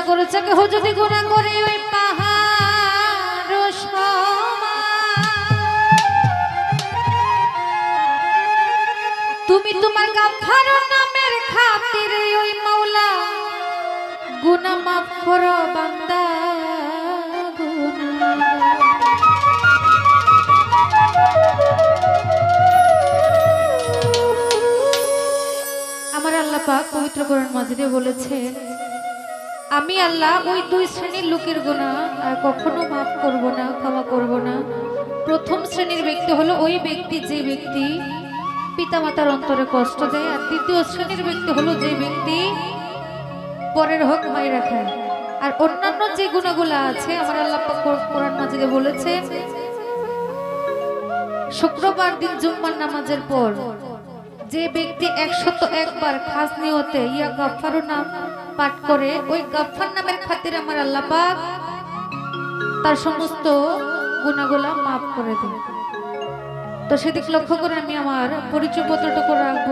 ঘোষণা করেছ, কেহ যদি গুণা করে ওই তুমি তোমার গাফার নামের ওই মাওলা গুনাহ মাফ করো বান্দা আমার আল্লাহ পাক পবিত্র কোরআন মাজিদে বলেছেন আমি আল্লাহ ওই দুই শ্রেণির লোকের গোনা আর কখনো মাফ করব না, ক্ষমা করব না। প্রথম শ্রেণির ব্যক্তি হলো ওই ব্যক্তি, যে ব্যক্তি পিতামাতার অন্তরে কষ্ট দেয়, আর তৃতীয় শ্রেণির ব্যক্তি হলো যে ব্যক্তি পরের হক হয় রাখায় আর অন্যান্য যে গুণাগুলো আছে, আমার আল্লাহ কোরআন মাজিদে বলেছেন, শুক্রবার দিন জুম্মার নামাজের পর যে ব্যক্তি একশত একবার খাস নিয়তে ইয়া গাফারু নাম পাঠ করে, ওই গাফার নামের খাতির আমার আল্লাহ পাক তার সমস্ত গুণাগুলা মাফ করে দেন। তো সেদিক লক্ষ্য করে আমি আমার পরিচয় পত্রটুকু রাখব।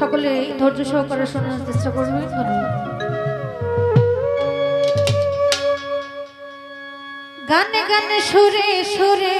সকলে ধৈর্য সহকারে শোনার চেষ্টা করবেন। ধন্যবাদ। গানে গানে সুরে সুরে